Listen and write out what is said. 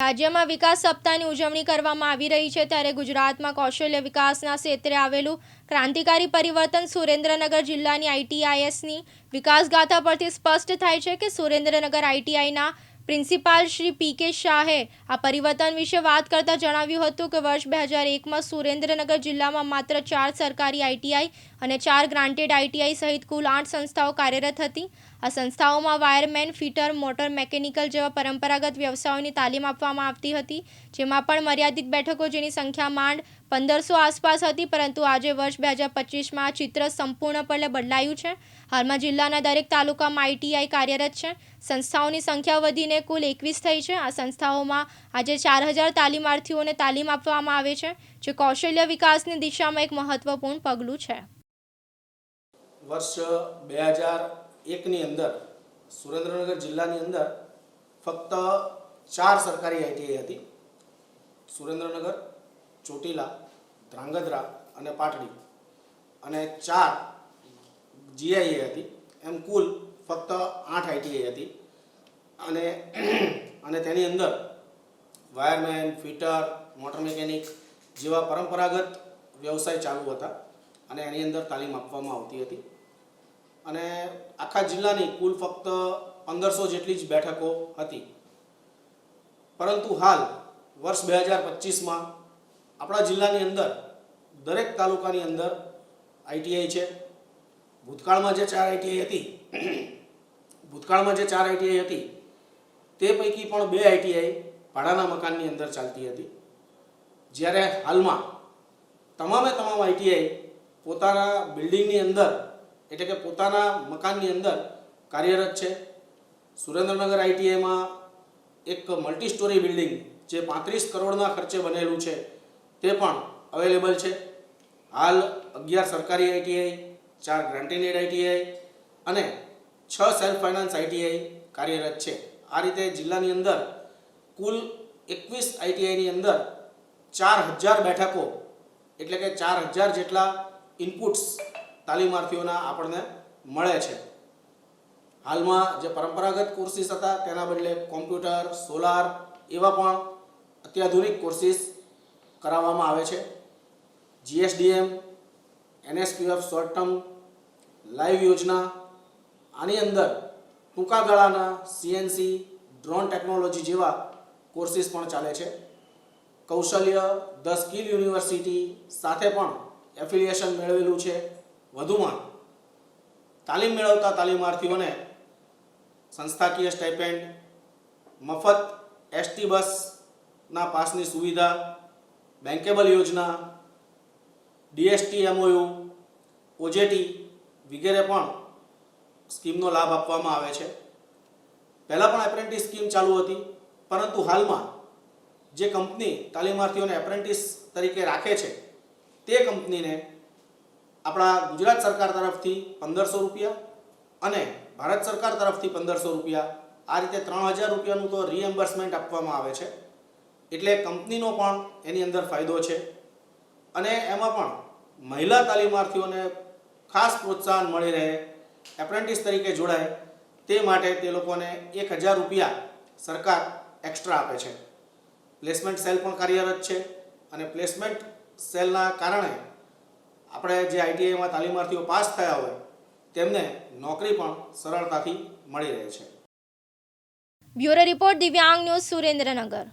રાજ્યમાં વિકાસ સપ્તાહની ઉજવણી કરવામાં આવી રહી છે ત્યારે ગુજરાતમાં કૌશલ્ય વિકાસના ક્ષેત્રે આવેલું ક્રાંતિકારી પરિવર્તન સુરેન્દ્રનગર જિલ્લાની આઈટીઆઈએસની વિકાસગાથા પરથી સ્પષ્ટ થાય છે કે સુરેન્દ્રનગર આઈટીઆઈના પ્રિન્સિપાલ શ્રી પી કે શાહે આ પરિવર્તન વિશે વાત કરતા જણાવ્યું હતું કે વર્ષ બે હજાર એકમાં સુરેન્દ્રનગર જિલ્લામાં માત્ર ચાર સરકારી આઈટીઆઈ અને ચાર ગ્રાન્ટેડ આઈટીઆઈ સહિત કુલ આઠ સંસ્થાઓ કાર્યરત હતી. આ સંસ્થાઓમાં વાયરમેન, ફિટર, મોટર મેકેનિકલ જેવા પરંપરાગત વ્યવસાયોની તાલીમ આપવામાં આવતી હતી, જેમાં પણ મર્યાદિત બેઠકો જેની સંખ્યા માંડ પંદરસો આસપાસ હતી, પરંતુ આજે વર્ષ બે હજાર પચીસમાં ચિત્ર સંપૂર્ણપણે બદલાયું છે. હાલમાં જિલ્લાના દરેક તાલુકામાં આઈટીઆઈ કાર્યરત છે. સંસ્થાઓની સંખ્યા વધીને કુલ એકવીસ થઈ છે. આ સંસ્થાઓમાં આજે ચાર હજાર તાલીમાર્થીઓને તાલીમ આપવામાં આવે છે, જે કૌશલ્ય વિકાસની દિશામાં એક મહત્વપૂર્ણ પગલું છે. વર્ષ બે હજાર એકની અંદર, સુરેન્દ્રનગર જિલ્લાની અંદર ફક્ત ચાર સરકારી આઈટીઆઈ હતી. સુરેન્દ્રનગર, ચોટીલા, ધ્રાંગધ્રા અને પાટડી. અને ચાર જીઆઈએ હતી. એમ કુલ ફક્ત આઠ આઈટીઆઈ હતી. અને અને તેની અંદર વાયરમેન, ફિટર, મોટર મિકેનિક જેવા પરંપરાગત વ્યવસાય ચાલુ હતા અને એની અંદર તાલીમ આપવામાં આવતી હતી. અને આખા જિલ્લાની કુલ ફક્ત પંદરસો જેટલી જ બેઠકો હતી. પરંતુ હાલ, વર્ષ બે હજાર પચીસમાં આપણા જિલ્લાની અંદર, દરેક તાલુકાની અંદર આઈટીઆઈ છે. ભૂતકાળમાં જે ચાર આઈટીઆઈ હતી, ભૂતકાળમાં જે ચાર આઈટીઆઈ હતી, તે પૈકી પણ બે આઈટીઆઈ ભાડાના મકાનની અંદર ચાલતી હતી. જ્યારે હાલમાં તમામે તમામ આઈટીઆઈ પોતાના બિલ્ડિંગની અંદર એટલે કે પોતાના મકાનની અંદર કાર્યરત છે. સુરેન્દ્રનગર આઈટીઆઈમાં એક મલ્ટી સ્ટોરી બિલ્ડિંગ જે પાંત્રીસ કરોડના ખર્ચે બનેલું છે તે પણ અવેલેબલ છે. હાલ અગિયાર સરકારી આઈટીઆઈ ચાર ગ્રાન્ટેનેડ આઈટીઆઈ અને છ સેલ્ફ ફાઇનાન્સ આઈટીઆઈ કાર્યરત છે. આ રીતે જિલ્લાની અંદર કુલ એકવીસ આઈટીઆઈની અંદર ચાર હજાર બેઠકો એટલે કે ચાર હજાર જેટલા ઇનપુટ્સ તાલીમાર્થીઓના આપણને મળે છે. હાલમાં જે પરંપરાગત કોર્સીસ હતા, તેના બદલે કોમ્પ્યુટર સોલાર એવા પણ અત્યાધુનિક કોર્સિસ કરાવવામાં આવે છે. GSDM NSPF short term live યોજના, આની અંદર ટૂંકા ગાળાના સીએનસી ડ્રોન ટેકનોલોજી જેવા કોર્સીસ પણ ચાલે છે. કૌશલ્ય, ધ સ્કિલ યુનિવર્સિટી સાથે પણ એફિલિએશન મેળવેલું છે. વધુમાં તાલીમ મેળવતા તાલીમાર્થીઓને સંસ્થાકીય સ્ટાઇપેન્ડ, મફત એસટી બસના પાસની સુવિધા બેન્કેબલ યોજના, ડીએસટી એમઓયુ, ઓજેટી વગેરે પણ સ્કીમનો લાભ આપવામાં આવે છે. પહેલાં પણ એપ્રેન્ટિસ સ્કીમ ચાલુ હતી, પરંતુ હાલમાં જે કંપની તાલીમાર્થીઓને એપ્રેન્ટિસ તરીકે રાખે છે, તે કંપનીને આપણા ગુજરાત સરકાર તરફથી પંદરસો રૂપિયા અને ભારત સરકાર તરફથી પંદરસો રૂપિયા. આ રીતે ત્રણ હજાર રૂપિયાનું તો રિએમ્બર્સમેન્ટ આપવામાં આવે છે. એટલે કંપનીનો પણ એની અંદર ફાયદો છે. અને એમાં પણ મહિલા તાલીમાર્થીઓને ખાસ પ્રોત્સાહન મળી રહે એપ્રેન્ટિસ તરીકે જોડાય, તે માટે તે લોકોને એક હજાર રૂપિયા સરકાર એક્સ્ટ્રા આપે છે. પ્લેસમેન્ટ સેલ પણ કાર્યરત છે અને પ્લેસમેન્ટ સેલના કારણે આપણે જે આઈટીઆઈમાં તાલીમાર્થીઓ પાસ થયા હોય, તેમને નોકરી પણ સરળતાથી મળી રહે છે. Bureau report Divyang news Surendranagar.